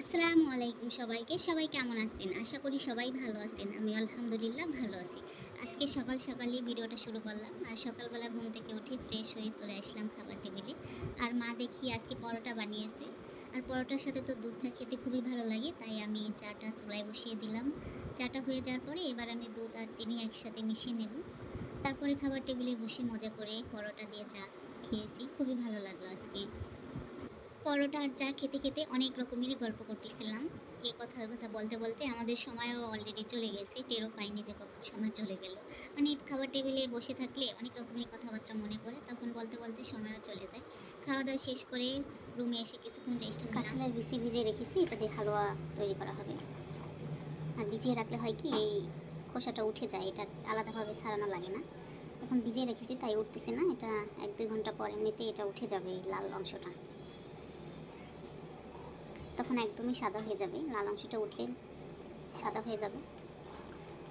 আসসালামু আলাইকুম সবাইকে। সবাই কেমন আছেন? আশা করি সবাই ভালো আছেন। আমি আলহামদুলিল্লাহ ভালো আছি। আজকে সকাল সকালই ভিডিওটা শুরু করলাম। আর সকালবেলা ঘুম থেকে উঠে ফ্রেশ হয়ে চলে আসলাম খাবার টেবিলে আর মা দেখি আজকে পরোটা বানিয়েছে। আর পরোটার সাথে তো দুধ চা খেতে খুবই ভালো লাগে। তাই আমি চাটা চুলায় বসিয়ে দিলাম। চাটা হয়ে যাওয়ার পরে এবার আমি দুধ আর চিনি একসাথে মিশিয়ে নেব। তারপরে খাবার টেবিলে বসে মজা করে পরোটা দিয়ে চা খেয়েছি। খুবই ভালো লাগল আজকে। পরোটা আর চা খেতে খেতে অনেক রকমেরই গল্প করতেছিলাম। এই কথা ওই কথা বলতে বলতে আমাদের সময়ও অলরেডি চলে গেছে, টেরও পাইনি যে কখন সময় চলে গেল। মানে খাবার টেবিলে বসে থাকলে অনেক রকমের কথাবার্তা মনে পড়ে, তখন বলতে বলতে সময়ও চলে যায়। খাওয়া দাওয়া শেষ করে রুমে এসে কিছুক্ষণ রেস্ট নিলাম। বিচি ভিজিয়ে রেখেছি এটা দিয়ে হালুয়া তৈরি করা হবে। আর ভিজিয়ে রাখলে হয় কি, এই খোসাটা উঠে যায়, এটা আলাদাভাবে সারানো লাগে না। এখন ভিজিয়ে রেখেছি, তাই উঠতেছে না, এটা এক দুই ঘণ্টা পর এমনিতে এটা উঠে যাবে এই লাল অংশটা। তখন একদমই সাদা হয়ে যাবে। লাল অংশটা উঠলে সাদা হয়ে যাবে।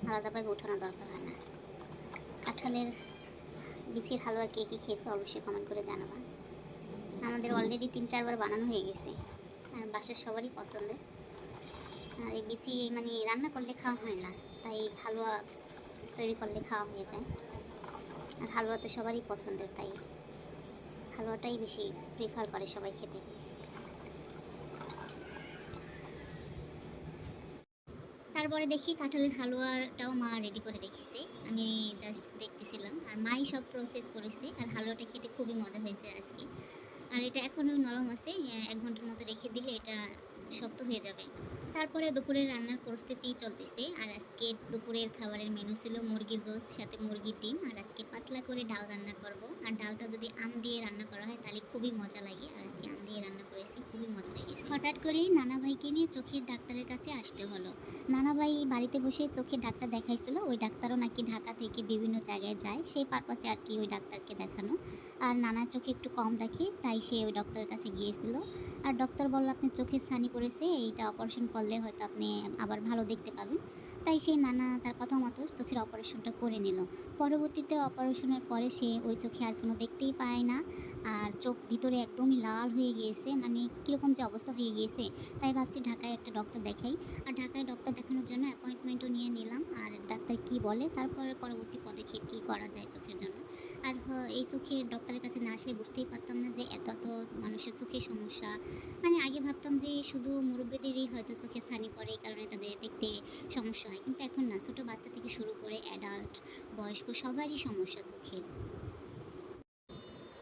আলাদাভাবে উঠানো দরকার হয় না। কাঁঠালের বিচির হালুয়া কে কী খেয়েছে অবশ্যই কমেন্ট করে জানাবা। আমাদের অলরেডি তিন, চারবার বানানো হয়ে গেছে। আর বাসার সবারই পছন্দের। আর এই বিচি মানে রান্না করলে খাওয়া হয় না। তাই হালুয়া তৈরি করলে খাওয়া হয়ে যায়। আর হালুয়া তো সবারই পছন্দের, তাই হালুয়াটাই বেশি প্রিফার করে সবাই খেতে। তারপরে দেখি কাঁঠালের হালুয়াটাও মা রেডি করে রেখেছে। আমি জাস্ট দেখতেছিলাম। আর মাই সব প্রসেস করেছে। আর হালুয়াটা খেতে খুবই মজা হয়েছে আজকে। আর এটা এখনও নরম আছে। এক ঘণ্টার মতো রেখে দিলে এটা শক্ত হয়ে যাবে। তারপরে দুপুরের রান্নার প্রস্তুতি চলতেছে। আর আজকে দুপুরের খাবারের মেনু ছিল মুরগির গোস সাথে মুরগির ডিম। আর আজকে পাতলা করে ডাল রান্না করব। আর ডালটা যদি আম দিয়ে রান্না করা হয়, তাহলে খুবই মজা লাগে। আর আজকে দিয়ে রান্না করেছি, খুবই মজা লেগেছে। হঠাৎ করেই নানা ভাইকে নিয়ে চোখের ডাক্তারের কাছে আসতে হলো। নানা ভাই বাড়িতে বসে চোখের ডাক্তার দেখাইছিল, ওই ডাক্তারও নাকি ঢাকা থেকে বিভিন্ন জায়গায় যায়, সেই পারপাসে আর কি ওই ডাক্তারকে দেখানো। আর নানা চোখে একটু কম দেখে, তাই সে ওই ডক্টরের কাছে গিয়েছিল। আর ডক্টর বলল, আপনি চোখের ছানি পড়েছে, এইটা অপারেশন করলে হয়তো আপনি আবার ভালো দেখতে পাবেন। তাই সেই নানা তার কথা মতো চোখের অপারেশনটা করে নিল। পরবর্তীতে অপারেশনের পরে সে ওই চোখে আর কোনো দেখতেই পায় না। আর চোখ ভিতরে একদমই লাল হয়ে গিয়েছে মানে কীরকম যে অবস্থা হয়ে গিয়েছে, তাই ভাবছি ঢাকায় একটা ডক্টর দেখাই। আর ঢাকায় ডক্টর দেখানোর জন্য অ্যাপয়েন্টমেন্টও নিয়ে নিলাম আর ডাক্তার কি বলে? তারপর পরবর্তী পদক্ষেপ কী করা যায় চোখের জন্য? আর এই চোখে ডক্টরের কাছে না আসলে বুঝতেই পারতাম না যে এত এত মানুষের চোখের সমস্যা। মানে আগে ভাবতাম যে শুধু মুরব্বীদেরই হয়তো চোখে ছানি পড়ে, এই কারণে তাদের দেখতে সমস্যা হয়। কিন্তু এখন না, ছোটো বাচ্চা থেকে শুরু করে অ্যাডাল্ট বয়স্ক সবারই সমস্যা চোখের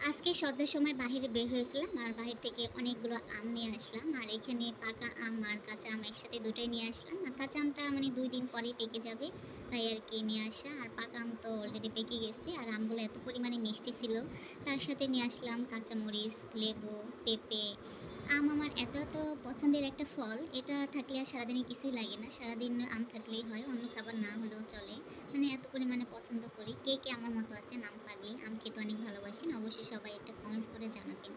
আজকে সন্ধ্যার সময় বাইরে বের হয়েছিলাম আর বাইরে থেকে অনেকগুলো আম নিয়ে আসলাম। আর এখানে পাকা আম আর কাঁচা আম একসাথে দুটোই নিয়ে আসলাম। আর কাঁচা আমটা মানে দুই দিন পরেই পেকে যাবে, তাই আর কি নিয়ে আসা। আর পাকা আম তো অলরেডি পেকে গেছে। আর আমগুলো এত পরিমাণে মিষ্টি ছিল, তার সাথে নিয়ে আসলাম কাঁচামরিচ, লেবু, পেঁপে। আম আমার এত এত পছন্দের একটা ফল, এটা থাকলে আর সারাদিনে কিছুই লাগে না। সারাদিন আম থাকলেই হয়, অন্য খাবার না হলেও চলে। মানে এত পরিমাণে পছন্দ করি। কে কে আমার মতো আছেন আম পাগলি আম খেতে অনেক ভালোবাসেন অবশ্যই সবাই একটা কমেন্টস করে জানাবেন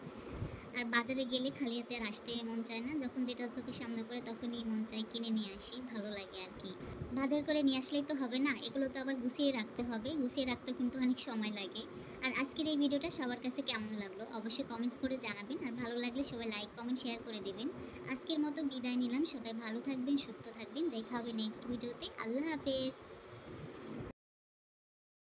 আর বাজারে গেলে খালি হাতে আর আসতে মন চায় না। যখন যেটা চোখের সামনে পড়ে তখনই মন চায় কিনে নিয়ে আসি, ভালো লাগে আর কি। বাজার করে নিয়ে আসলেই তো হবে না, এগুলো তো আবার গুছিয়ে রাখতে হবে। গুছিয়ে রাখতেও কিন্তু অনেক সময় লাগে। আর আজকের এই ভিডিওটা সবার কাছে কেমন লাগল অবশ্যই কমেন্টস করে জানাবেন। আর ভালো লাগলে সবাই লাইক কমেন্ট শেয়ার করে দিবেন। আজকের মতো বিদায় নিলাম। সবাই ভালো থাকবেন, সুস্থ থাকবেন। দেখা হবে নেক্সট ভিডিওতে আল্লাহ হাফেজ।